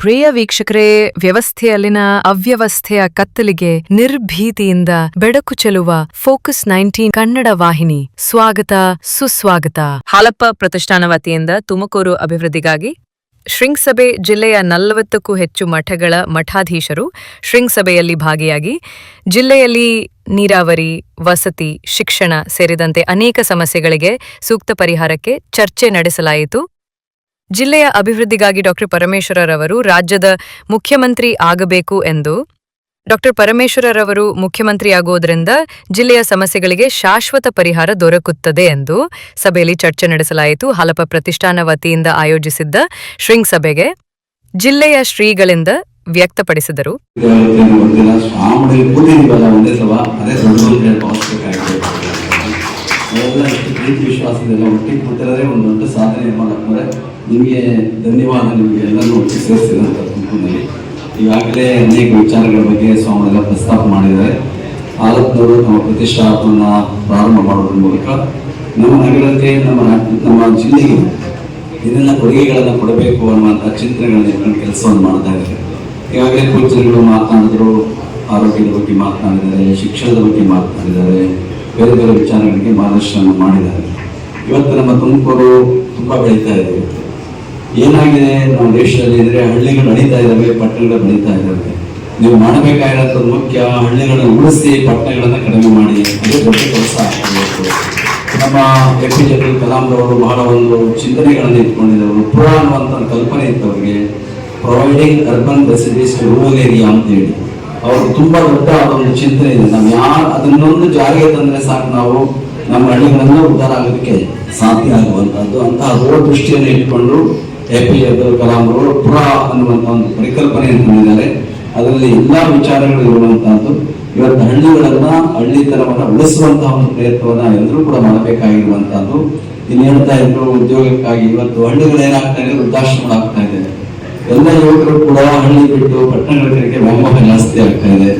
ಪ್ರಿಯ ವೀಕ್ಷಕರೇ, ವ್ಯವಸ್ಥೆಯಲ್ಲಿನ ಅವ್ಯವಸ್ಥೆಯ ಕತ್ತಲಿಗೆ ನಿರ್ಭೀತಿಯಿಂದ ಬೆಡಕು ಚೆಲುವ ಫೋಕಸ್ ನೈನ್ಟೀನ್ ಕನ್ನಡ ವಾಹಿನಿ. ಸ್ವಾಗತ, ಸುಸ್ವಾಗತ. ಹಾಲಪ್ಪ ಪ್ರತಿಷ್ಠಾನ ವತಿಯಿಂದ ತುಮಕೂರು ಅಭಿವೃದ್ಧಿಗಾಗಿ ಶೃಂಗಸಭೆ ಜಿಲ್ಲೆಯ ನಲವತ್ತಕ್ಕೂ ಹೆಚ್ಚು ಮಠಗಳ ಮಠಾಧೀಶರು ಶೃಂಗಸಭೆಯಲ್ಲಿ ಭಾಗಿಯಾಗಿ ಜಿಲ್ಲೆಯಲ್ಲಿ ನೀರಾವರಿ, ವಸತಿ, ಶಿಕ್ಷಣ ಸೇರಿದಂತೆ ಅನೇಕ ಸಮಸ್ಯೆಗಳಿಗೆ ಸೂಕ್ತ ಪರಿಹಾರಕ್ಕೆ ಚರ್ಚೆ ನಡೆಸಲಾಯಿತು. ಜಿಲ್ಲೆಯ ಅಭಿವೃದ್ಧಿಗಾಗಿ ಡಾಕ್ಟರ್ ಪರಮೇಶ್ವರರವರು ರಾಜ್ಯದ ಮುಖ್ಯಮಂತ್ರಿ ಆಗಬೇಕು ಎಂದು. ಡಾಕ್ಟರ್ ಪರಮೇಶ್ವರರವರು ಮುಖ್ಯಮಂತ್ರಿಯಾಗುವುದರಿಂದ ಜಿಲ್ಲೆಯ ಸಮಸ್ಯೆಗಳಿಗೆ ಶಾಶ್ವತ ಪರಿಹಾರ ದೊರಕುತ್ತದೆ ಎಂದು ಸಭೆಯಲ್ಲಿ ಚರ್ಚೆ ನಡೆಸಲಾಯಿತು. ಹಲಪ ಪ್ರತಿಷ್ಠಾನ ವತಿಯಿಂದ ಆಯೋಜಿಸಿದ್ದ ಶೃಂಗಸಭೆಗೆ ಜಿಲ್ಲೆಯ ಶ್ರೀಗಳಿಂದ ವ್ಯಕ್ತಪಡಿಸಿದರು. ನಾವೆಲ್ಲ ಇಷ್ಟು ಪ್ರೀತಿ ವಿಶ್ವಾಸದೆಲ್ಲ ಒಟ್ಟಿಗೆ ಕೂತಿರೋದೇ ಒಂದು ದೊಡ್ಡ ಸಾಧನೆ ಮಾಡಕ್ಕೆ ನಿಮಗೆ ಧನ್ಯವಾದ ನಿಮಗೆ ಎಲ್ಲರೂ ಒಟ್ಟಿಗೆ ಸೇರಿಸಿದಂಥ ತುಮಕೂರಿನಲ್ಲಿ ಈಗಾಗಲೇ ಅನೇಕ ವಿಚಾರಗಳ ಬಗ್ಗೆ ಸ್ವಾಮಿಗಳೆಲ್ಲ ಪ್ರಸ್ತಾಪ ಮಾಡಿದ್ದಾರೆ. ಆಲತ್ನವರು ನಮ್ಮ ಪ್ರತಿಷ್ಠಾಪನ ಪ್ರಾರಂಭ ಮಾಡೋದ್ರ ಮೂಲಕ ನಮ್ಮ ನಗರಕ್ಕೆ, ನಮ್ಮ ನಮ್ಮ ಜಿಲ್ಲೆಗೆ ಏನೆಲ್ಲ ಕೊಡುಗೆಗಳನ್ನು ಕೊಡಬೇಕು ಅನ್ನುವಂಥ ಚಿಂತನೆಗಳನ್ನು ಇಟ್ಕೊಂಡು ಕೆಲಸವನ್ನು ಮಾಡ್ತಾ ಇದ್ದಾರೆ. ಈಗಾಗಲೇ ಪೂಜ್ಯರುಗಳು ಮಾತನಾಡಿದ್ರು, ಆರೋಗ್ಯದ ಬಗ್ಗೆ ಮಾತನಾಡಿದ್ದಾರೆ, ಶಿಕ್ಷಣದ ಬಗ್ಗೆ ಮಾತನಾಡಿದ್ದಾರೆ. ಬೇರೆ ಬೇರೆ ವಿಚಾರಗಳಿಗೆ ಮಾರ್ಗದರ್ಶನ ಮಾಡಿದ್ದಾರೆ. ಇವತ್ತು ನಮ್ಮ ತುಮಕೂರು ತುಂಬ ಬೆಳೀತಾ ಇದೆ. ಏನಾಗಿದೆ? ನಮ್ಮ ದೇಶದಲ್ಲಿ ಅಂದರೆ ಹಳ್ಳಿಗಳು ನಡೀತಾ ಇದ್ದಾವೆ ಪಟ್ಟಣಗಳು ಬೆಳೀತಾ ಇದ್ದಾವೆ ನೀವು ಮಾಡಬೇಕಾಗಿರೋದು ಮುಖ್ಯ ಹಳ್ಳಿಗಳನ್ನು ಉಳಿಸಿ ಪಟ್ಟಣಗಳನ್ನು ಕಡಿಮೆ ಮಾಡಿ, ಅದೇ ದೊಡ್ಡ ಕೆಲಸ ಆಗಬೇಕು ನಮ್ಮ ಎ ಪಿ ಜೆ ಕಲಾಂ ಅವರು ಬಹಳ ಒಂದು ಚಿಂತನೆಗಳನ್ನು ಇಟ್ಕೊಂಡಿದ್ದವರು ಪುರ ಒಂದು ಕಲ್ಪನೆ ಇತ್ತು ಅವರಿಗೆ. Providing urban facilities rural area ಅಂತ ಹೇಳಿ ಅವ್ರಿಗೆ ತುಂಬಾ ದೊಡ್ಡ ಒಂದು ಚಿಂತನೆ ಇದೆ. ನಾವು ಯಾರು ಅದನ್ನೊಂದು ಜಾರಿಗೆ ತಂದ್ರೆ ಸಾಕು ನಾವು ನಮ್ಮ ಹಳ್ಳಿಗಳನ್ನ ಉದ್ಧಾರ ಆಗೋದಕ್ಕೆ ಸಾಧ್ಯ ಆಗುವಂತಹದ್ದು. ಅಂತಹ ದೂರದೃಷ್ಟಿಯನ್ನು ಇಟ್ಕೊಂಡು ಎ ಪಿ ಅಬ್ದುಲ್ ಕಲಾಂ ಅವರು ಪುರ ಅನ್ನುವಂಥ ಒಂದು ಪರಿಕಲ್ಪನೆಯನ್ನು ತಂದಿದ್ದಾರೆ. ಅದರಲ್ಲಿ ಎಲ್ಲಾ ವಿಚಾರಗಳು ಇರುವಂತಹದ್ದು. ಇವತ್ತು ಹಳ್ಳಿಗಳನ್ನ ಹಳ್ಳಿತನವನ್ನ ಉಳಿಸುವಂತಹ ಒಂದು ಪ್ರಯತ್ನವನ್ನ ಎಲ್ಲರೂ ಕೂಡ ಮಾಡಬೇಕಾಗಿರುವಂತಹದ್ದು. ಇನ್ನೇಳ್ತಾ ಇದ್ರು, ಉದ್ಯೋಗಕ್ಕಾಗಿ ಇವತ್ತು ಹಳ್ಳಿಗಳು ಏನಾಗ್ತಾ ಇದೆ, ವೃದ್ಧಾಶ್ರಮಗಳಾಗ್ತಾ ಇದೆ. ಎಲ್ಲ ಯುವಕರು ಕೂಡ ಹಳ್ಳಿ ಬಿಟ್ಟು ಪಟ್ಟಣಗಳ ಕಡೆಗೆ ವ್ಯಾಮೋಹ ಜಾಸ್ತಿ ಆಗ್ತಾ ಇದೆ.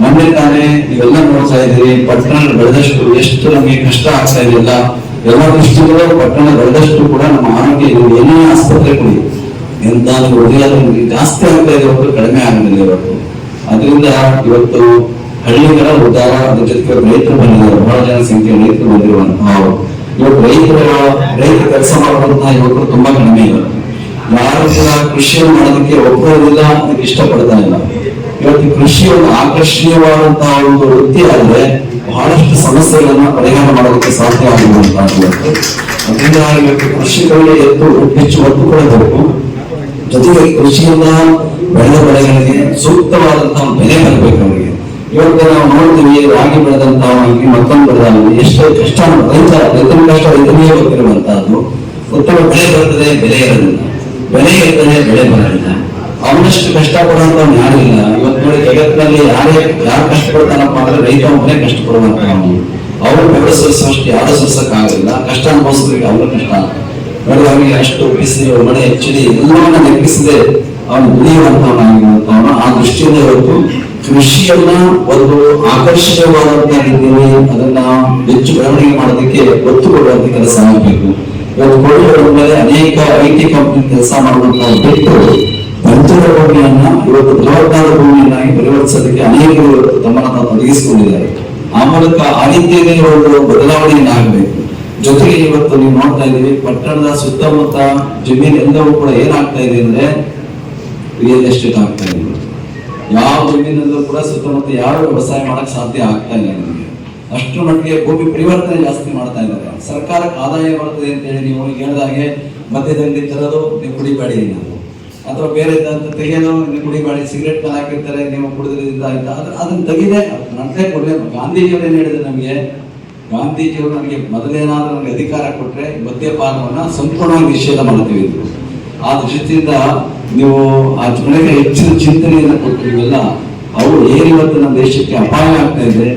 ಮೊನ್ನೆ ತಾನೇ ನೀವೆಲ್ಲ ನೋಡ್ತಾ ಇದ್ದೀರಿ, ಪಟ್ಟಣ ಬೆಳೆದಷ್ಟು ಎಷ್ಟು ನಮಗೆ ಕಷ್ಟ ಆಗ್ತಾ ಇದೆಯಲ್ಲ, ಎಲ್ಲ ದೃಷ್ಟಿಗಳು ಪಟ್ಟಣ ಬೆಳೆದಷ್ಟು ಕೂಡ ನಮ್ಮ ಆರೋಗ್ಯ ಏನೇ ಆಸ್ಪತ್ರೆ ಕೊಡಿ. ಎಂತ ಹೃದಯ ಜಾಸ್ತಿ ಆಗ್ತಾ ಇದೆ ಹೊರತು ಕಡಿಮೆ ಆಗಲಿಲ್ಲ ಇವತ್ತು. ಅದರಿಂದ ಇವತ್ತು ಹಳ್ಳಿಗಳ ಉದ್ದಾರ ಅದ್ರ ಜೊತೆಗೆ ರೈತರು ಬಂದಿದ್ದಾರೆ, ಬಹಳ ಜನ ಸಂಖ್ಯೆ ರೈತರು ಬಂದಿರುವಂತಹ ಇವತ್ತು ರೈತರ, ರೈತರು ಕೆಲಸ ಮಾಡುವಂತಹ ಯುವಕರು ತುಂಬಾ ಕಡಿಮೆ ಇವತ್ತು ಯಾರು ಕೃಷಿಯನ್ನು ಮಾಡೋದಕ್ಕೆ ಒಪ್ಪೋದಿಲ್ಲ ಅದಕ್ಕೆ ಇಷ್ಟಪಡ್ತಾ ಇಲ್ಲ. ಇವತ್ತು ಕೃಷಿ ಒಂದು ಆಕರ್ಷಣೀಯವಾದಂತಹ ಒಂದು ವೃತ್ತಿ ಆದ್ರೆ ಬಹಳಷ್ಟು ಸಮಸ್ಯೆಗಳನ್ನ ಪರಿಹಾರ ಮಾಡೋದಕ್ಕೆ ಸಾಧ್ಯ ಆಗುವಂತಹದ್ದು ಅದರಿಂದ ಇವತ್ತು ಕೃಷಿಗಳಿಗೆ ಎದ್ದು ಹೆಚ್ಚು ಒತ್ತು ಕೊಡಬೇಕು ಜೊತೆಗೆ ಕೃಷಿಯಿಂದ ಬೆಳೆದ ಬೆಳೆಗಳಿಗೆ ಸೂಕ್ತವಾದಂತಹ ಬೆಲೆ ಬರಬೇಕು ಅವರಿಗೆ. ಇವತ್ತು ನಾವು ನೋಡ್ತೀವಿ ರಾಗಿ ಬೆಳೆದಂತಹವಾಗಿ ಮತ್ತೊಂದು ಬೆಳೆದ ಎಷ್ಟು ಕಷ್ಟ, ರೈತ ರೈತನ ಕಷ್ಟ ರೈತನಿಗೆ ಗೊತ್ತಿರುವಂತಹದ್ದು. ಉತ್ತಮ ಬೆಳೆ ಬರ್ತದೆ, ಬೆಲೆ ಇರೋದಿಲ್ಲ. ಇರ್ತದೆ ಬೆಳೆ ಬರಲಿಲ್ಲ ಅವನಷ್ಟು ಕಷ್ಟ ಪಡುವಂತವ್ನು ಯಾರು ಇಲ್ಲ. ಇವತ್ತು ನೋಡಿ ಜಗತ್ತಿನಲ್ಲಿ ಯಾರೇ, ಯಾರು ಕಷ್ಟಪಡ್ತಾನಪ್ಪ ಅಂದ್ರೆ ರೈತ ಒಬ್ಬನೇ ಕಷ್ಟಪಡುವಂತವನು ಅವರು. ಬೆಳೆ ಸಲ್ಲಿಸುವಷ್ಟು ಯಾರು ಸಲ್ಲಿಸಕ್ಕಾಗಲ್ಲ ಕಷ್ಟ ಅನುಭವಿಸೋದಕ್ಕೆ ಅವನು ಕಷ್ಟ. ನೋಡಿ, ಅವನಿಗೆ ಅಷ್ಟು ಬಿಸಿಲು ಮನೆ ಹೆಚ್ಚಿಡಿ ಎಲ್ಲವನ್ನ ಲೆಕ್ಕಿಸದೆ ಅವನು ಉಳಿಯುವಂತವನಾಗಿರುವಂತವನು ಆ ದೃಷ್ಟಿಯಿಂದ ಇವತ್ತು ಕೃಷಿಯನ್ನ ಒಂದು ಆಕರ್ಷಕವಾದಂತಹ ರೀತಿಯಲ್ಲಿ ಅದನ್ನ ಹೆಚ್ಚು ಬೆಳವಣಿಗೆ ಮಾಡೋದಕ್ಕೆ ಒತ್ತು ಕೊಡುವಂತ ಕೆಲಸ ಆಗಬೇಕು. ಇವತ್ತು ಕೋಳಿಗಳ ಮೇಲೆ ಅನೇಕ ಐ ಟಿ ಕಂಪ್ನಿ ಕೆಲಸ ಮಾಡುವಂತ ಬಿಟ್ಟು ಬಂಜರ ಭೂಮಿಯನ್ನ ಇವತ್ತು ಬೃಹತ್ತಾದ ಭೂಮಿಯನ್ನಾಗಿ ಪರಿವರ್ತಿಸೋದಕ್ಕೆ ಅನೇಕರು ಇವತ್ತು ತಮ್ಮನ್ನ ತಾವು ತೊಡಗಿಸಿಕೊಂಡಿದ್ದಾರೆ ಆ ಮೂಲಕ ಆ ಒಂದು ಬದಲಾವಣೆಯನ್ನು ಆಗಬೇಕು ಜೊತೆಗೆ ಇವತ್ತು ನೀವು ನೋಡ್ತಾ ಇದ್ದೀವಿ ಪಟ್ಟಣದ ಸುತ್ತಮುತ್ತ ಜಮೀನು ಎಲ್ಲವೂ ಕೂಡ ಏನಾಗ್ತಾ ಇದೆ ಅಂದ್ರೆ ರಿಯಲ್ ಎಸ್ಟೇಟ್ ಆಗ್ತಾ ಇದೆ. ಯಾವ ಜಮೀನಲ್ಲೂ ಕೂಡ ಸುತ್ತಮುತ್ತ ಯಾರು ವ್ಯವಸಾಯ ಮಾಡಕ್ ಸಾಧ್ಯ ಆಗ್ತಾ ಇಲ್ಲ. ಅಷ್ಟರ ಮಟ್ಟಿಗೆ ಭೂಮಿ ಪರಿವರ್ತನೆ ಜಾಸ್ತಿ ಮಾಡ್ತಾ ಇದ್ದಾರೆ. ಸರ್ಕಾರಕ್ಕೆ ಆದಾಯ ಬರ್ತದೆ ಅಂತ ಹೇಳಿ ನೀವು ಹೇಳಿದಾಗೆ ಮಧ್ಯದಲ್ಲಿ ತರೋದು ನೀವು ಕುಡಿಬೇಡಿ ನಾವು. ಅಥವಾ ಬೇರೆ ತೆಗೆಯೋದು, ನೀವು ಕುಡಿಬೇಡಿ, ಸಿಗರೆಟ್ ಹಾಕಿರ್ತಾರೆ, ನೀವು ಕುಡಿದ್ರಿಂದ ಆಯ್ತಾ ಅದನ್ನ ತೆಗಿದೆ ನಂತೆ ಕೊಡಲೇ ಗಾಂಧೀಜಿಯವರು ಏನ್ ಹೇಳಿದ್ರು ನಮಗೆ? ಗಾಂಧೀಜಿಯವರು ನಮಗೆ ಮೊದಲೇನಾದ್ರೂ ನಮಗೆ ಅಧಿಕಾರ ಕೊಟ್ರೆ ಮದ್ಯಪಾನವನ್ನ ಸಂಪೂರ್ಣವಾಗಿ ನಿಷೇಧ ಮಾಡ್ತೀವಿ. ಆ ದೃಷ್ಟಿಯಿಂದ ನೀವು ಆ ಜನರಿಗೆ ಹೆಚ್ಚಿನ ಚಿಂತನೆಯನ್ನು ಕೊಟ್ಟಿವೆಲ್ಲ ಅವರು ಏನು ಇವತ್ತು ನಮ್ಮ ದೇಶಕ್ಕೆ ಅಪಾಯ ಆಗ್ತಾ ಇದೆ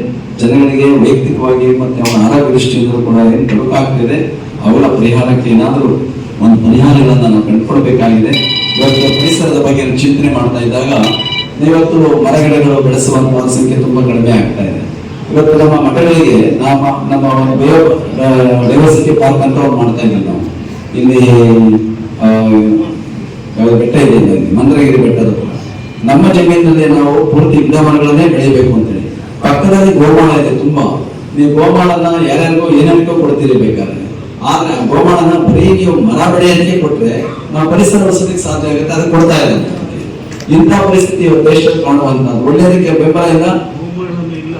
ಜನಗಳಿಗೆ ವೈಯಕ್ತಿಕವಾಗಿ ಮತ್ತೆ ಅವರ ಆರೋಗ್ಯ ದೃಷ್ಟಿಯಿಂದ ಕೂಡ ಏನು ತೊಡಕಾಗ್ತಿದೆ, ಅವರ ಪರಿಹಾರಕ್ಕೆ ಏನಾದರೂ ಒಂದು ಪರಿಹಾರಗಳನ್ನು ನಾವು ಕಂಡುಕೊಳ್ಬೇಕಾಗಿದೆ ಇವತ್ತು ಪರಿಸರದ ಬಗ್ಗೆ ಚಿಂತನೆ ಮಾಡ್ತಾ ಇದ್ದಾಗ ಇವತ್ತು ಮರಗಿಡಗಳು ಬೆಳೆಸುವಂತಹ ಸಂಖ್ಯೆ ತುಂಬಾ ಕಡಿಮೆ ಆಗ್ತಾ ಇದೆ. ಇವತ್ತು ನಮ್ಮ ಮಠಗಳಿಗೆ ನಮ್ಮ ನಮ್ಮ ಬಯೋ ಡೈವರ್ಸಿಟಿ ಪಾರ್ಕ್ ಅಂತ ಮಾಡ್ತಾ ಇದ್ದೀವಿ ನಾವು. ಇಲ್ಲಿ ಬೆಟ್ಟ ಇದೆ ಮಂದ್ರಗಿರಿ ಬೆಟ್ಟದ ನಮ್ಮ ಜಮೀನಿನಲ್ಲಿ ನಾವು ಪೂರ್ತಿ ಗಿಡ ಮರಗಳನ್ನೇ ಬೆಳಿಬೇಕು ಅಂತೇಳಿ ಪಕ್ಕದಲ್ಲಿ ಗೋಮಾಳ ಇದೆ ತುಂಬಾ. ನೀವು ಗೋಮಾಳನ ಯಾರ್ಯಾರಿಗೋ ಏನಾರಿಗೋ ಕೊಡ್ತೀರಿ ಬೇಕಾದ್ರೆ. ಆದ್ರೆ ಆ ಗೋಮಾಳನ ಬರೀ ನೀವು ಮರ ಬೆಳೆಯಲಿಕ್ಕೆ ಕೊಟ್ರೆ ನಾವು ಪರಿಸರ ವಸತಿಗೆ ಸಾಧ್ಯ ಆಗುತ್ತೆ ಅದು ಕೊಡ್ತಾ ಇಲ್ಲ ಇಂಥ ಪರಿಸ್ಥಿತಿ ದೇಶದಲ್ಲಿ ಕಾಣುವಂತದ್ದು ಒಳ್ಳೆಯದಕ್ಕೆ ಬೆಂಬಲ ಇಲ್ಲ.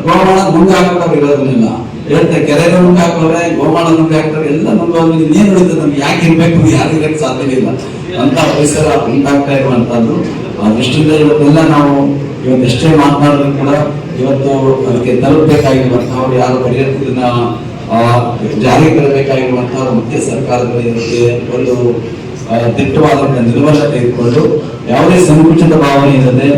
ಗೋಮಾಳ ನುಂಗ ಹಾಕೋರು ಇರೋದನ್ನೆಲ್ಲ ಹೇಳ್ತಾರೆ ಕೆರೆ ನುಂಗ ಹಾಕೋರೆ ಗೋಮಾಳ ನುಂಗ ಹಾಕ್ತಾರೆ ಎಲ್ಲ ಮುಂದೆ ಇನ್ನೇನು ಉಳಿತದೆ, ನಮ್ಗೆ ಯಾಕೆ ಇರ್ಬೇಕು? ಯಾರು ಇರಕ್ಕೆ ಸಾಧ್ಯವಿಲ್ಲ ಅಂತ ಪರಿಸರ ಉಂಟಾಗ್ತಾ ಇರುವಂತದ್ದು ಆ ದೃಷ್ಟಿಯಿಂದ ಇವತ್ತೆಲ್ಲ ನಾವು ಇವತ್ತು ಎಷ್ಟೇ ಮಾತನಾಡಿದ್ರು ಕೂಡ ಇವತ್ತು ಅದಕ್ಕೆ ತಲುಪಬೇಕಾಗಿರುವಂತಹ ಅವ್ರು ಯಾರು ಪರಿಹರಿಸಿದನ್ನ ಜಾರಿಗೆ ತರಬೇಕಾಗಿರುವಂತಹ ಮುಖ್ಯ ಸರ್ಕಾರಗಳು ಒಂದು ದಿಟ್ಟವಾದ ದಿಟ್ಟವಾದಂತಹ ನಿರ್ವಹಣೆ ತೆಗೆದುಕೊಂಡು ಯಾವುದೇ ಸಂಕುಚಿತ ಭಾವನೆ ಇಲ್ಲದೆ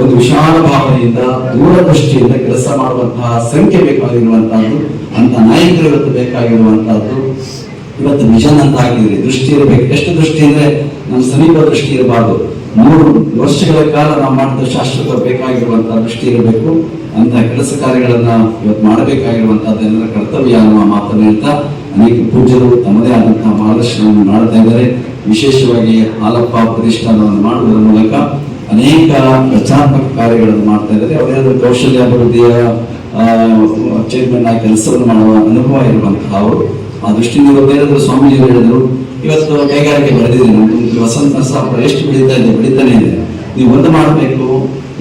ಒಂದು ವಿಶಾಲ ಭಾವನೆಯಿಂದ, ದೂರದೃಷ್ಟಿಯಿಂದ ಕೆಲಸ ಮಾಡುವಂತಹ ಸಂಖ್ಯೆ ಬೇಕಾಗಿರುವಂತಹದ್ದು, ಅಂತ ನಾಯಕರು ಇವತ್ತು ಬೇಕಾಗಿರುವಂತಹದ್ದು ಇವತ್ತು ವಿಷನ್ ಅಂತ ಹಾಕಿದ್ರಿ ದೃಷ್ಟಿ ಇರಬೇಕು. ಎಷ್ಟು ದೃಷ್ಟಿ ಅಂದ್ರೆ ನಮ್ಮ ಸಮೀಪ ದೃಷ್ಟಿ ಇರಬಾರ್ದು. ಮೂರು ವರ್ಷಗಳ ಕಾಲ ನಾವು ಮಾಡಿದ ಶಾಶ್ವತ ಬೇಕಾಗಿರುವಂತಹ ದೃಷ್ಟಿ ಇರಬೇಕು. ಅಂತ ಕೆಲಸ ಕಾರ್ಯಗಳನ್ನ ಇವತ್ತು ಮಾಡಬೇಕಾಗಿರುವಂತಹದ್ದೆಲ್ಲ ಕರ್ತವ್ಯ ಅನ್ನುವ ಮಾತನ್ನು ಹೇಳ್ತಾ, ಅನೇಕ ಪೂಜ್ಯರು ತಮ್ಮದೇ ಆದಂತಹ ಮಾರ್ಗದರ್ಶನವನ್ನು ಮಾಡ್ತಾ ಇದ್ದಾರೆ. ವಿಶೇಷವಾಗಿ ಹಾಲಪ್ಪ ಪ್ರತಿಷ್ಠಾನವನ್ನು ಮಾಡುವುದರ ಮೂಲಕ ಅನೇಕ ರಚನಾತ್ಮಕ ಕಾರ್ಯಗಳನ್ನು ಮಾಡ್ತಾ ಇದ್ದಾರೆ. ಅವರೇನಾದ್ರೂ ಕೌಶಲ್ಯ ಅಭಿವೃದ್ಧಿಯ ಚೇರ್ಮನ್ ಆಗಿ ಕೆಲಸವನ್ನು ಮಾಡುವ ಅನುಭವ ಇರುವಂತಹ ಅವರು, ಆ ದೃಷ್ಟಿಯಿಂದ ಬೇರೆ ಸ್ವಾಮೀಜಿ ಹೇಳಿದರು, ಇವತ್ತು ಕೈಗಾರಿಕೆ ನಮ್ಮ ವಸಂತ ಸಾಪ ಎಷ್ಟು ಬೆಳೀತಾ ಇದೆ ಬೆಳೀತಾನೆ ಇದೆ. ನೀವು ಒಂದು ಮಾಡಬೇಕು,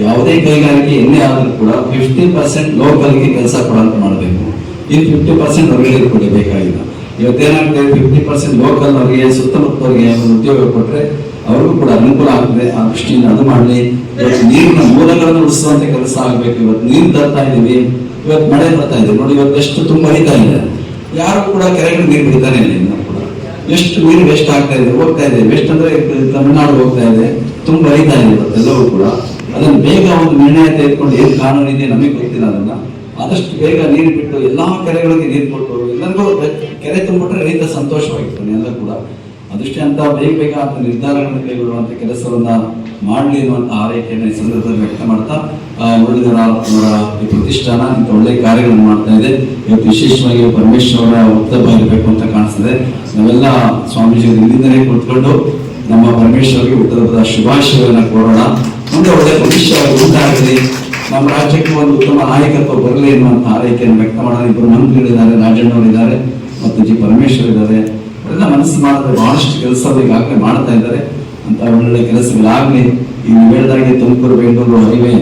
ಯಾವುದೇ ಕೈಗಾರಿಕೆ ಎಣ್ಣೆ ಆದರೂ ಕೂಡ ಫಿಫ್ಟಿ ಪರ್ಸೆಂಟ್ ಲೋಕಲ್ಗೆ ಕೆಲಸ ಕೊಡಂತ ಮಾಡಬೇಕು. ಇನ್ನು ಫಿಫ್ಟಿ ಪರ್ಸೆಂಟ್ ಹೊರಗಡೆ ಕೊಡಬೇಕಾಗಿಲ್ಲ ಇವತ್ತೇನಾಗ್ತದೆ ಫಿಫ್ಟಿ ಪರ್ಸೆಂಟ್ ಲೋಕಲ್ ಅವರಿಗೆ ಸುತ್ತಮುತ್ತವರಿಗೆ ಒಂದು ಉದ್ಯೋಗ ಕೊಟ್ಟರೆ ಅವರಿಗೂ ಕೂಡ ಅನುಕೂಲ ಆಗ್ತದೆ. ಆ ದೃಷ್ಟಿಯಿಂದ ಅದು ಮಾಡಲಿ. ಇವತ್ತು ನೀರಿನ ಮೂಲಗಳನ್ನು ಉಳಿಸುವಂತ ಕೆಲಸ ಆಗಬೇಕು. ಇವತ್ತು ನೀರು ತರ್ತಾ ಇದ್ದೀವಿ. ಇವತ್ತು ಮಳೆ ಬರ್ತಾ ಇದೆ. ನೋಡಿ, ಇವತ್ತು ಎಷ್ಟು ತುಂಬ ಹರಿತಾ ಇದೆ. ಯಾರು ಕೂಡ ಕೆರೆಗಳು ನೀರು ಬಿಡ್ತಾನೆ ಇಲ್ಲ ಎಷ್ಟು ನೀರು ವೇಸ್ಟ್ ಆಗ್ತಾ ಇದೆ, ಹೋಗ್ತಾ ಇದೆ. ವೇಸ್ಟ್ ಅಂದ್ರೆ ತಮಿಳುನಾಡು ಹೋಗ್ತಾ ಇದೆ. ತುಂಬಾ ಹರಿತಾ ಇದೆ ಎಲ್ಲವೂ ಕೂಡ. ಅದನ್ನ ಬೇಗ ಒಂದು ನಿರ್ಣಯ ತೆಗೆದುಕೊಂಡು ಏನ್ ಕಾನೂನು ಇದೆ ನಮಗೆ ಗೊತ್ತಿಲ್ಲ ಅದನ್ನ. ಆದಷ್ಟು ಬೇಗ ನೀರು ಬಿಟ್ಟು ಎಲ್ಲಾ ಕೆರೆಗಳಿಗೆ ನೀರು ಕೊಟ್ಟು ಎಲ್ಲರಿಗೂ ಕೆರೆ ತುಂಬಿಟ್ರೆ ರೈತ ಸಂತೋಷವಾಗಿರ್ತಾನೆ ಎಲ್ಲ ಕೂಡ. ಅದೃಷ್ಟೇ ಅಂತ ಬೇಗ ಬೇಗ ಅಂತ ನಿರ್ಧಾರಗಳನ್ನು ಕೈಗೊಳ್ಳುವಂತ ಕೆಲಸವನ್ನ ಮಾಡಲಿ ಅನ್ನುವಂತ ಆರೈಕೆಯನ್ನು ಈ ಸಂದರ್ಭದಲ್ಲಿ ವ್ಯಕ್ತ ಮಾಡ್ತಾ ಮುರಳೀಧರ ಅವರ ಈ ಪ್ರತಿಷ್ಠಾನ, ಇಂಥ ಒಳ್ಳೆ ಕಾರ್ಯಗಳನ್ನು ಮಾಡ್ತಾ ಇದೆ. ಇವತ್ತು ವಿಶೇಷವಾಗಿ ಪರಮೇಶ್ವರ ವಕ್ತವ್ಯ ಇರಬೇಕು ಅಂತ ಕಾಣಿಸ್ತದೆ. ನಾವೆಲ್ಲ ಸ್ವಾಮೀಜಿ ಇಲ್ಲಿಂದಲೇ ಕುತ್ಕೊಂಡು ನಮ್ಮ ಪರಮೇಶ್ವರಿಗೆ ಉತ್ತರದ ಶುಭಾಶಯವನ್ನು ಕೋರೋಣ. ಮುಂದೆ ಒಳ್ಳೆ ಭವಿಷ್ಯ ಉಂಟಾಗಲಿ. ನಮ್ಮ ರಾಜ್ಯಕ್ಕೆ ಒಂದು ಉತ್ತಮ ನಾಯಕತ್ವ ಬರಲಿ ಎನ್ನುವಂತಹ ಆರೈಕೆಯನ್ನು ವ್ಯಕ್ತ ಮಾಡೋಣ. ಇಬ್ಬರು ಮಂತ್ರಿಗಳಿದ್ದಾರೆ, ರಾಜಣ್ಣವರಿದ್ದಾರೆ, ಮತ್ತು ಜಿ ಪರಮೇಶ್ವರ್ ಇದ್ದಾರೆ ಅವರೆಲ್ಲ ಮನಸ್ಸು ಮಾಡಿದ್ರೆ ಬಹಳಷ್ಟು ಕೆಲಸ ಈಗಾಗಲೇ ಮಾಡ್ತಾ ಇದ್ದಾರೆ. ಅಂತ ಒಳ್ಳೆ ಕೆಲಸಗಳಾಗಲಿ. ಈ ಹೇಳಿದಾಗೆ ತುಮಕೂರು, ಬೆಂಗಳೂರು ಹೈವೇ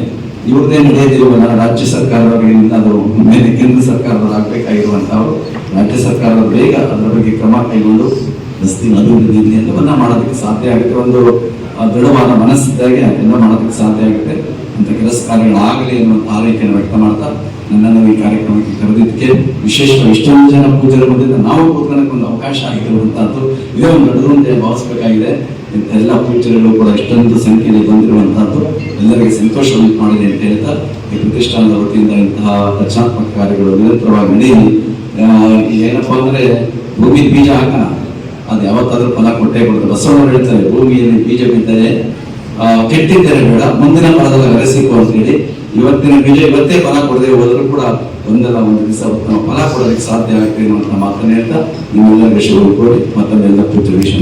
ಇವ್ರದೇ ನಡೆಯದಿರುವ ರಾಜ್ಯ ಸರ್ಕಾರದವರಿಗೆ ಅದು ಮೇಲೆ ಕೇಂದ್ರ ಸರ್ಕಾರದವ್ರು ಆಗ್ಬೇಕಾಗಿರುವಂತಹವರು ರಾಜ್ಯ ಸರ್ಕಾರ ಬೇಗ ಅದರ ಬಗ್ಗೆ ಕ್ರಮ ಕೈಗೊಂಡು ರಸ್ತೆ ಅಭಿವೃದ್ಧಿ ಎಲ್ಲವನ್ನ ಮಾಡೋದಕ್ಕೆ ಸಾಧ್ಯ ಆಗುತ್ತೆ. ಒಂದು ದೃಢವಾದ ಮನಸ್ಸಿದ್ದಾಗೆ ಎಲ್ಲ ಮಾಡೋದಕ್ಕೆ ಸಾಧ್ಯ ಆಗುತ್ತೆ. ಅಂತ ಕೆಲಸ ಕಾರ್ಯಗಳಾಗಲಿ ಅನ್ನುವಂಥ ಆರೈಕೆಯನ್ನು ವ್ಯಕ್ತ ಮಾಡ್ತಾ ನನ್ನನ್ನು ಈ ಕಾರ್ಯಕ್ರಮಕ್ಕೆ ಕರೆದಿದ್ದಕ್ಕೆ ವಿಶೇಷವಾಗಿ ಇಷ್ಟೊಂದು ಜನ ಪೂಜರ ಮಧ್ಯೆ ನಾವು ಕೂತ್ಕೊಳ್ಳೋಕೆ ಒಂದು ಅವಕಾಶ ಆಗಿರುವಂತಹದ್ದು ಇದೇ ಒಂದು ದೊಡ್ಡದು ಅಂತ ಭಾವಿಸಬೇಕಾಗಿದೆ. ಎಲ್ಲ ಪೂಜೆಗಳು ಕೂಡ ಇಷ್ಟೊಂದು ಸಂಖ್ಯೆಯಲ್ಲಿ ಬಂದಿರುವಂತಹದ್ದು ಎಲ್ಲರಿಗೆ ಸಂತೋಷ ಉಂಟು ಮಾಡಿದೆ ಅಂತ ಹೇಳ್ತಾ ಈ ಪ್ರತಿಷ್ಠಾನದ ವತಿಯಿಂದ ಇಂತಹ ರಚನಾತ್ಮಕ ಕಾರ್ಯಗಳು ನಿರಂತರವಾಗಿ ನಡೆಯಲಿ. ಏನಪ್ಪಾ ಅಂದ್ರೆ ಭೂಮಿ ಬೀಜ ಹಾಕೋಣ. ಅದು ಯಾವತ್ತಾದ್ರೂ ಫಲ ಕೊಟ್ಟೇ ಕೊಡುತ್ತೆ ಬಸವಣ್ಣ ಹೇಳ್ತಾರೆ ಭೂಮಿಯಲ್ಲಿ ಬೀಜ ಬಿದ್ದರೆ ಕೆಟ್ಟಿದ್ದರೆ ಬೇಡ ಮುಂದಿನ ಫಲದಲ್ಲಿ ಅರಸಿಕೋ ಅಂತ ಹೇಳಿ ಇವತ್ತಿನ ಬೀಜ ಇವತ್ತೇ ಫಲ ಕೊಡದೆ ಹೋದರೂ ಕೂಡ ಒಂದಲ್ಲ ಒಂದು ದಿವಸ ಉತ್ತಮ ಫಲ ಕೊಡೋದಕ್ಕೆ ಸಾಧ್ಯ ಆಗ್ತದೆ ಅನ್ನುವಂಥ ಮಾತನ್ನು ಹೇಳ್ತಾ ನಿಮ್ಮೆಲ್ಲ ವಿಷಯಗಳು ಕೋರಿ ಮತ್ತೊಂದೆಲ್ಲ ಪೂಜೆ ವಿಷಯ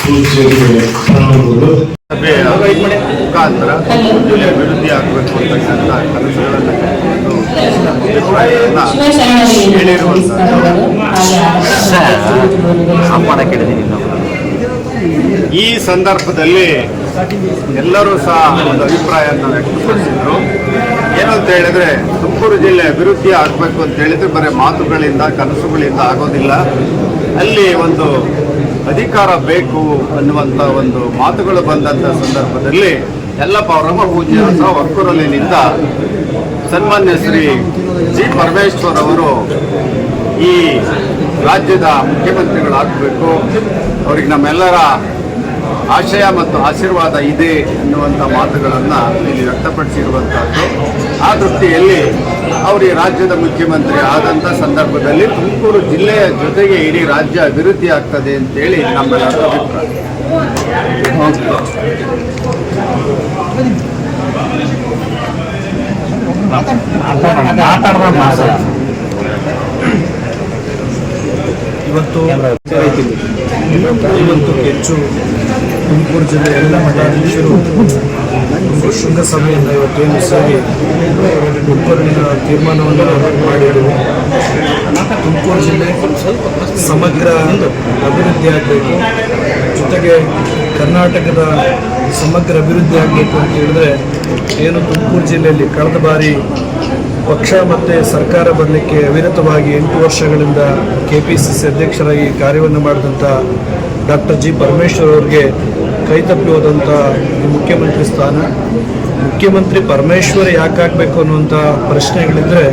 ಪೂಜ್ಯರಿಗೆ ಪ್ರಣಾಮಗಳು. ಸಭೆಯ ಮುಖಾಂತರ ಜಿಲ್ಲೆ ಅಭಿವೃದ್ಧಿ ಆಗಬೇಕು ಅಂತಕ್ಕಂಥ ಕನಸುಗಳನ್ನು ಈ ಸಂದರ್ಭದಲ್ಲಿ ಎಲ್ಲರೂ ಸಹ ಒಂದು ಅಭಿಪ್ರಾಯವನ್ನು ವ್ಯಕ್ತಪಡಿಸಿದ್ರು. ಏನು ಅಂತ ಹೇಳಿದ್ರೆ, ತುಮಕೂರು ಜಿಲ್ಲೆ ಅಭಿವೃದ್ಧಿ ಆಗಬೇಕು ಅಂತ ಹೇಳಿದ್ರೆ ಬರೀ ಮಾತುಗಳಿಂದ, ಕನಸುಗಳಿಂದ ಆಗೋದಿಲ್ಲ. ಅಲ್ಲಿ ಒಂದು ಅಧಿಕಾರ ಬೇಕು ಅನ್ನುವಂಥ ಒಂದು ಮಾತುಗಳು ಬಂದಂಥ ಸಂದರ್ಭದಲ್ಲಿ ಎಲ್ಲ ಪರಮ ಪೂಜ್ಯ ಸಹ ಒಕ್ಕೂರಲಿನಿಂದ ಸನ್ಮಾನ್ಯ ಶ್ರೀ ಜಿ ಪರಮೇಶ್ವರ್ ಅವರು ಈ ರಾಜ್ಯದ ಮುಖ್ಯಮಂತ್ರಿಗಳಾಗಬೇಕು. ಅವರಿಗೆ ನಮ್ಮೆಲ್ಲರ ಆಶಯ ಮತ್ತು ಆಶೀರ್ವಾದ ಇದೆ ಅನ್ನುವಂಥ ಮಾತುಗಳನ್ನು ಇಲ್ಲಿ ವ್ಯಕ್ತಪಡಿಸಿರುವಂಥದ್ದು. ಆ ದೃಷ್ಟಿಯಲ್ಲಿ ಅವರು ರಾಜ್ಯದ ಮುಖ್ಯಮಂತ್ರಿ ಆದಂಥ ಸಂದರ್ಭದಲ್ಲಿ ತುಮಕೂರು ಜಿಲ್ಲೆಯ ಜೊತೆಗೆ ಇಡೀ ರಾಜ್ಯ ಅಭಿವೃದ್ಧಿ ಆಗ್ತದೆ ಅಂತೇಳಿ ನಮ್ಮೆಲ್ಲರ ಅಭಿಪ್ರಾಯ. ಇವತ್ತು ಇವತ್ತು ಹೆಚ್ಚು ತುಮಕೂರು ಜಿಲ್ಲೆ ಎಲ್ಲ ಮಠಾಧೀಶರು ಶೃಂಗಸಭೆಯಿಂದ ಇವತ್ತೇನು ಸೇರಿ ತುಮಕೂರಿನ ತೀರ್ಮಾನವನ್ನು ಮಾಡಿದರು. ತುಮಕೂರು ಜಿಲ್ಲೆ ಸಮಗ್ರ ಅಭಿವೃದ್ಧಿ ಆಗಬೇಕು. ಜೊತೆಗೆ ಕರ್ನಾಟಕದ ಸಮಗ್ರ ಅಭಿವೃದ್ಧಿ ಆಗಬೇಕು ಅಂತ ಹೇಳಿದ್ರೆ ಏನು ತುಮಕೂರು ಜಿಲ್ಲೆಯಲ್ಲಿ ಕಳೆದ ಬಾರಿ ಪಕ್ಷ ಮತ್ತು ಸರ್ಕಾರ ಬರಲಿಕ್ಕೆ ಅವಿರತವಾಗಿ ಎಂಟು ವರ್ಷಗಳಿಂದ ಕೆ ಪಿ ಸಿ ಸಿ ಅಧ್ಯಕ್ಷರಾಗಿ ಕಾರ್ಯವನ್ನು ಮಾಡಿದಂಥ ಡಾಕ್ಟರ್ ಜಿ ಪರಮೇಶ್ವರ್ ಅವರಿಗೆ ಕೈತಪ್ಪಿ ಹೋದಂಥ ಈ ಮುಖ್ಯಮಂತ್ರಿ ಸ್ಥಾನ. ಮುಖ್ಯಮಂತ್ರಿ ಪರಮೇಶ್ವರ್ ಯಾಕೆ ಆಗಬೇಕು ಅನ್ನುವಂಥ ಪ್ರಶ್ನೆಗಳಿದ್ದರೆ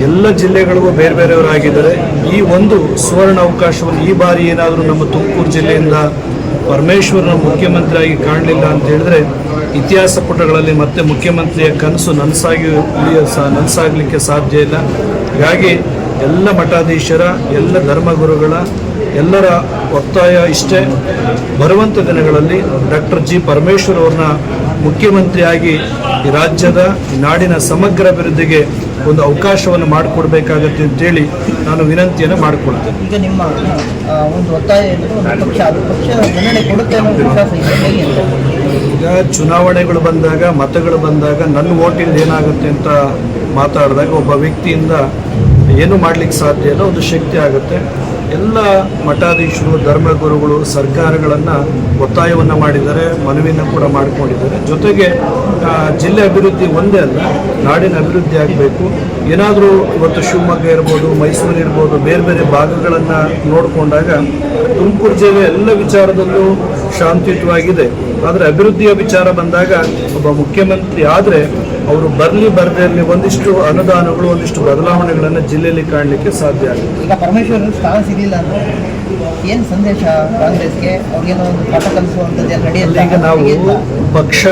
ಎಲ್ಲ ಜಿಲ್ಲೆಗಳಿಗೂ ಬೇರೆ ಬೇರೆಯವರಾಗಿದ್ದಾರೆ ಈ ಒಂದು ಸುವರ್ಣ ಅವಕಾಶವನ್ನು ಈ ಬಾರಿ ಏನಾದರೂ ನಮ್ಮ ತುಮಕೂರು ಜಿಲ್ಲೆಯಿಂದ ಪರಮೇಶ್ವರನ ಮುಖ್ಯಮಂತ್ರಿಯಾಗಿ ಕಾಣಲಿಲ್ಲ ಅಂತ ಹೇಳಿದ್ರೆ ಇತಿಹಾಸ ಪುಟಗಳಲ್ಲಿ ಮತ್ತೆ ಮುಖ್ಯಮಂತ್ರಿಯ ಕನಸು ನನಸಾಗಿ ಉಳಿಯ ನನಸಾಗಲಿಕ್ಕೆ ಸಾಧ್ಯ ಇಲ್ಲ. ಹೀಗಾಗಿ ಎಲ್ಲ ಮಠಾಧೀಶರ, ಎಲ್ಲ ಧರ್ಮಗುರುಗಳ, ಎಲ್ಲರ ಒತ್ತಾಯ ಇಷ್ಟೇ. ಬರುವಂಥ ದಿನಗಳಲ್ಲಿ ಡಾಕ್ಟರ್ ಜಿ ಪರಮೇಶ್ವರ್ ಅವ್ರನ್ನ ಮುಖ್ಯಮಂತ್ರಿಯಾಗಿ ಈ ರಾಜ್ಯದ ನಾಡಿನ ಸಮಗ್ರ ಅಭಿವೃದ್ಧಿಗೆ ಒಂದು ಅವಕಾಶವನ್ನು ಮಾಡಿಕೊಡ್ಬೇಕಾಗತ್ತೆ ಅಂತೇಳಿ ನಾನು ವಿನಂತಿಯನ್ನು ಮಾಡಿಕೊಡ್ತೇನೆ ಈಗ ನಿಮ್ಮ ಒಂದು ಒತ್ತಾಯ ಪಕ್ಷ ಪಕ್ಷ ಕೊಡುತ್ತೆ ಚುನಾವಣೆಗಳು ಬಂದಾಗ, ಮತಗಳು ಬಂದಾಗ ನನ್ನ ಓಟಿಂದ ಏನಾಗುತ್ತೆ ಅಂತ ಮಾತಾಡಿದಾಗ ಒಬ್ಬ ವ್ಯಕ್ತಿಯಿಂದ ಏನು ಮಾಡ್ಲಿಕ್ಕೆ ಸಾಧ್ಯ ಇಲ್ಲ ಒಂದು ಶಕ್ತಿ ಆಗುತ್ತೆ. ಎಲ್ಲ ಮಠಾಧೀಶರು, ಧರ್ಮಗುರುಗಳು ಸರ್ಕಾರಗಳನ್ನು ಒತ್ತಾಯವನ್ನು ಮಾಡಿದ್ದಾರೆ, ಮನವಿಯನ್ನು ಕೂಡ ಮಾಡಿಕೊಂಡಿದ್ದಾರೆ. ಜೊತೆಗೆ ಜಿಲ್ಲೆ ಅಭಿವೃದ್ಧಿ ಒಂದೇ ಅಲ್ಲ, ನಾಡಿನ ಅಭಿವೃದ್ಧಿ ಆಗಬೇಕು. ಏನಾದರೂ ಇವತ್ತು ಶಿವಮೊಗ್ಗ ಇರ್ಬೋದು, ಮೈಸೂರು ಇರ್ಬೋದು, ಬೇರೆ ಬೇರೆ ಭಾಗಗಳನ್ನು ನೋಡಿಕೊಂಡಾಗ ತುಮಕೂರು ಜಿಲ್ಲೆ ಎಲ್ಲ ವಿಚಾರದಲ್ಲೂ ಶಾಂತಿಯುತವಾಗಿದೆ. ಆದರೆ ಅಭಿವೃದ್ಧಿಯ ವಿಚಾರ ಬಂದಾಗ ಒಬ್ಬ ಮುಖ್ಯಮಂತ್ರಿ ಆದರೆ ಅವರು ಬರಲಿ ಬರದೇ ಇರಲಿ ಒಂದಿಷ್ಟು ಅನುದಾನಗಳು ಒಂದಿಷ್ಟು ಬದಲಾವಣೆಗಳನ್ನು ಜಿಲ್ಲೆಯಲ್ಲಿ ಕಾಣಲಿಕ್ಕೆ ಸಾಧ್ಯ ಆಗುತ್ತೆ ಈಗ ಪರಮೇಶ್ವರ್ ಸ್ಥಾನ ಸಿಗಲಿಲ್ಲ ಅಂದ್ರೆ ಏನು ಸಂದೇಶ ಕಾಂಗ್ರೆಸ್ಗೆ? ಅವ್ರಿಗೇನೋ ಒಂದು ಪಾಠ ಕಲಿಸುವಂಥದ್ದು ಈಗ ನಾವು ಪಕ್ಷ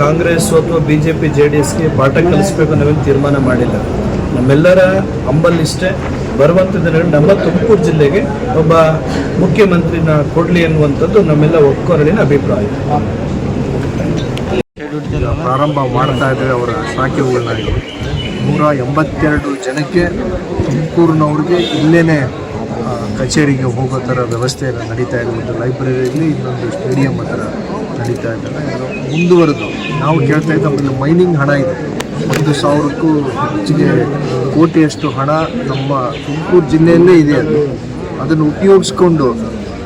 ಕಾಂಗ್ರೆಸ್ ಅಥವಾ B J P J D ಎಸ್ಗೆ ಪಾಠ ಕಲಿಸ್ಬೇಕು ನಾವೇನು ತೀರ್ಮಾನ ಮಾಡಿಲ್ಲ. ನಮ್ಮೆಲ್ಲರ ಹಂಬಲಿಷ್ಟೇ ಬರುವಂಥ ದಿನಗಳು ನಮ್ಮ ತುಮಕೂರು ಜಿಲ್ಲೆಗೆ ಒಬ್ಬ ಮುಖ್ಯಮಂತ್ರಿನ ಕೊಡಲಿ ಅನ್ನುವಂಥದ್ದು ನಮ್ಮೆಲ್ಲ ಒಕ್ಕೊರಳಿನ ಅಭಿಪ್ರಾಯ. ಪ್ರಾರಂಭ ಮಾಡ್ತಾ ಇದ್ದೇವೆ ಅವರ ಶಾಖೆಗಳನ್ನಾಗಿ ನೂರ ಎಂಬತ್ತೆರಡು ಜನಕ್ಕೆ ತುಮಕೂರಿನವ್ರಿಗೆ ಇಲ್ಲೇ ಕಚೇರಿಗೆ ಹೋಗೋ ಥರ ವ್ಯವಸ್ಥೆಯನ್ನು ನಡೀತಾ ಇದೆ. ಒಂದು ಲೈಬ್ರರಿಯಲ್ಲಿ ಇನ್ನೊಂದು ಸ್ಟೇಡಿಯಂ ಹತ್ರ ನಡೀತಾ ಇದ್ದಾರೆ ಇದು. ಮುಂದುವರೆದು ನಾವು ಕೇಳ್ತಾ ಇದ್ದ ನಮ್ಮಲ್ಲಿ ಮೈನಿಂಗ್ ಹಣ ಇದೆ. ಒಂದು ಸಾವಿರಕ್ಕೂ ಹೆಚ್ಚಿಗೆ ಕೋಟಿಯಷ್ಟು ಹಣ ನಮ್ಮ ತುಮಕೂರು ಜಿಲ್ಲೆಯಲ್ಲೇ ಇದೆ ಅದು. ಅದನ್ನು ಉಪಯೋಗಿಸ್ಕೊಂಡು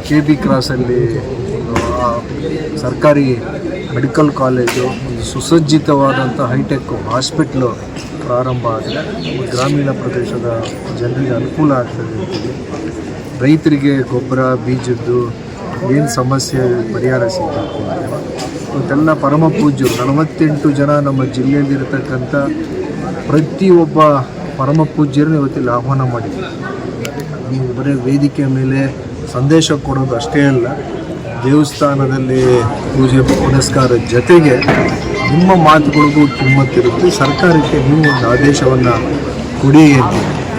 ಕೆ ಬಿ ಕ್ರಾಸಲ್ಲಿ ಸರ್ಕಾರಿ ಮೆಡಿಕಲ್ ಕಾಲೇಜು ಒಂದು ಸುಸಜ್ಜಿತವಾದಂಥ ಹೈಟೆಕ್ ಹಾಸ್ಪಿಟ್ಲು ಪ್ರಾರಂಭ ನಮ್ಮ ಗ್ರಾಮೀಣ ಪ್ರದೇಶದ ಜನರಿಗೆ ಅನುಕೂಲ ಆಗ್ತದೆ ರೈತರಿಗೆ ಗೊಬ್ಬರ, ಬೀಜದ್ದು ಏನು ಸಮಸ್ಯೆ, ಪರಿಹಾರ ಸಿಗಬೇಕು ಇವತ್ತೆಲ್ಲ ಪರಮ ಪೂಜ್ಯರು, ನಲವತ್ತೆಂಟು ಜನ ನಮ್ಮ ಜಿಲ್ಲೆಯಲ್ಲಿರ್ತಕ್ಕಂಥ ಪ್ರತಿಯೊಬ್ಬ ಪರಮ ಪೂಜ್ಯರನ್ನು ಇವತ್ತಿಲ್ಲಿ ಆಹ್ವಾನ ಮಾಡಿದ್ದೀವಿ ಬರೀ ವೇದಿಕೆ ಮೇಲೆ ಸಂದೇಶ ಕೊಡೋದು ಅಷ್ಟೇ ಅಲ್ಲ ದೇವಸ್ಥಾನದಲ್ಲಿ ಪೂಜೆ ಪುನಸ್ಕಾರ ಜೊತೆಗೆ ನಿಮ್ಮ ಮಾತುಗಳಿಗೂ ಕಿಮ್ಮತ್ತಿರುತ್ತೆ. ಸರ್ಕಾರಕ್ಕೆ ನೀವು ಒಂದು ಆದೇಶವನ್ನು ಕೊಡಿ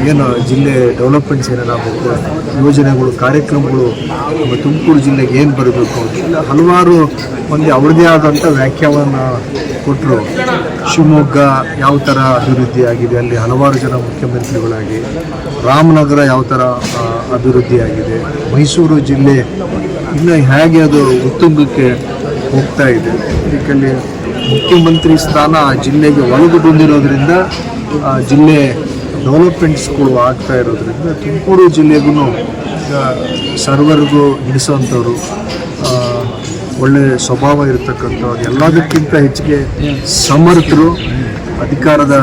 ಏನು ಜಿಲ್ಲೆ ಡೆವಲಪ್ಮೆಂಟ್ಸ್ ಏನೇನಾಗಬೇಕು ಯೋಜನೆಗಳು ಕಾರ್ಯಕ್ರಮಗಳು ನಮ್ಮ ತುಮಕೂರು ಜಿಲ್ಲೆಗೆ ಏನು ಬರಬೇಕು ಇಲ್ಲ ಹಲವಾರು ಒಂದು ಅವ್ರದ್ದೇ ಆದಂಥ ವ್ಯಾಖ್ಯಾನವನ್ನು ಕೊಟ್ಟರು ಶಿವಮೊಗ್ಗ ಯಾವ ಥರ ಅಭಿವೃದ್ಧಿ ಆಗಿದೆ ಅಲ್ಲಿ ಹಲವಾರು ಜನ ಮುಖ್ಯಮಂತ್ರಿಗಳಾಗಿ ರಾಮನಗರ ಯಾವ ಥರ ಆ, ಅಭಿವೃದ್ಧಿ ಆಗಿದೆ ಮೈಸೂರು ಜಿಲ್ಲೆ ಇನ್ನು ಹೇಗೆ ಅದು ಉತ್ತುಂಗಕ್ಕೆ ಹೋಗ್ತಾ ಇದೆ? ಇದಕ್ಕಲ್ಲಿ ಮುಖ್ಯಮಂತ್ರಿ ಸ್ಥಾನ ಆ ಜಿಲ್ಲೆಗೆ ಒಳಗು ಬಂದಿರೋದ್ರಿಂದ ಆ ಜಿಲ್ಲೆ ಡೆವಲಪ್ಮೆಂಟ್ಸ್ಗಳು ಆಗ್ತಾ ಇರೋದ್ರಿಂದ ತುಮಕೂರು ಜಿಲ್ಲೆಗೂ ಈಗ ಸರ್ವರ್ಗೂ ಹಿಡಿಸೋವಂಥವ್ರು ಒಳ್ಳೆಯ ಒಳ್ಳೆ ಸ್ವಭಾವ ಇರತಕ್ಕಂಥವ್ರು, ಎಲ್ಲದಕ್ಕಿಂತ ಹೆಚ್ಚಿಗೆ ಸಮರ್ಥರು ಅಧಿಕಾರದ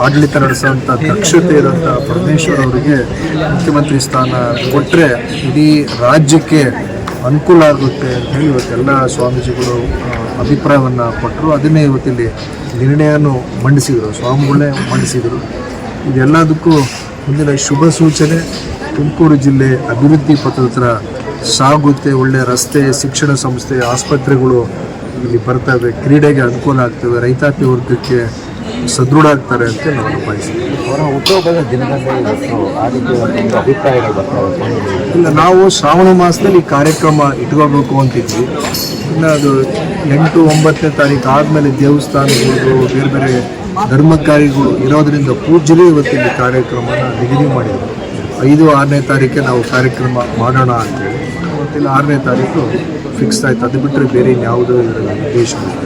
ಆಡಳಿತ ನಡೆಸುವಂಥ ದಕ್ಷತೆ ಇರೋಂಥ ಪರಮೇಶ್ವರ್ ಅವರಿಗೆ ಮುಖ್ಯಮಂತ್ರಿ ಸ್ಥಾನ ಕೊಟ್ಟರೆ ಇಡೀ ರಾಜ್ಯಕ್ಕೆ ಅನುಕೂಲ ಆಗುತ್ತೆ ಅಂತ ಹೇಳಿ ಇವತ್ತೆಲ್ಲ ಸ್ವಾಮೀಜಿಗಳು ಅಭಿಪ್ರಾಯವನ್ನು ಕೊಟ್ಟರು. ಅದನ್ನೇ ಇವತ್ತಿಲ್ಲಿ ನಿರ್ಣಯವನ್ನು ಮಂಡಿಸಿದರು. ಸ್ವಾಮಿಗಳೇ ಮಂಡಿಸಿದರು. ಇದೆಲ್ಲದಕ್ಕೂ ಮುಂದಿನ ಶುಭ ಸೂಚನೆ. ತುಮಕೂರು ಜಿಲ್ಲೆ ಅಭಿವೃದ್ಧಿ ಪಥದ ಹತ್ರ ಸಾಗುತ್ತೆ. ಒಳ್ಳೆಯ ರಸ್ತೆ, ಶಿಕ್ಷಣ ಸಂಸ್ಥೆ, ಆಸ್ಪತ್ರೆಗಳು ಇಲ್ಲಿ ಬರ್ತವೆ. ಕ್ರೀಡೆಗೆ ಅನುಕೂಲ ಆಗ್ತವೆ. ರೈತಾಪಿ ವರ್ಗಕ್ಕೆ ಸದೃಢ ಆಗ್ತಾರೆ ಅಂತ ನಾನು ಬಯಸ್ತೀವಿ ಅವರ ಹುಟ್ಟುಹಬ್ಬದ ದಿನದಂದೇ ಇವತ್ತು ಆ ರೀತಿ ಒಂದು ಅಭಿಪ್ರಾಯಗಳು ಬರ್ತಾವೆ ಇಲ್ಲ ನಾವು ಶ್ರಾವಣ ಮಾಸದಲ್ಲಿ ಈ ಕಾರ್ಯಕ್ರಮ ಇಟ್ಕೋಬೇಕು ಅಂತಿದ್ವಿ. ಇನ್ನು ಅದು ಎಂಟು ಒಂಬತ್ತನೇ ತಾರೀಕು ಆದಮೇಲೆ ದೇವಸ್ಥಾನಗಳು ಬೇರೆ ಬೇರೆ ಧರ್ಮಕಾರಿಗಳು ಇರೋದರಿಂದ ಪೂಜೆಲೇ ಇವತ್ತಿನ ಕಾರ್ಯಕ್ರಮನ ನಿಗದಿ ಮಾಡಿದ್ರು. ಐದು ಆರನೇ ತಾರೀಕೆ ನಾವು ಕಾರ್ಯಕ್ರಮ ಮಾಡೋಣ ಅಂತೇಳಿ. ಗೊತ್ತಿಲ್ಲ ಆರನೇ ತಾರೀಕು ಫಿಕ್ಸ್ ಆಯ್ತು. ಅದು ಬಿಟ್ಟರೆ ಬೇರೆ ಇನ್ಯಾವುದೂ ಇದರಲ್ಲಿ ಉದ್ದೇಶ ಇಲ್ಲ.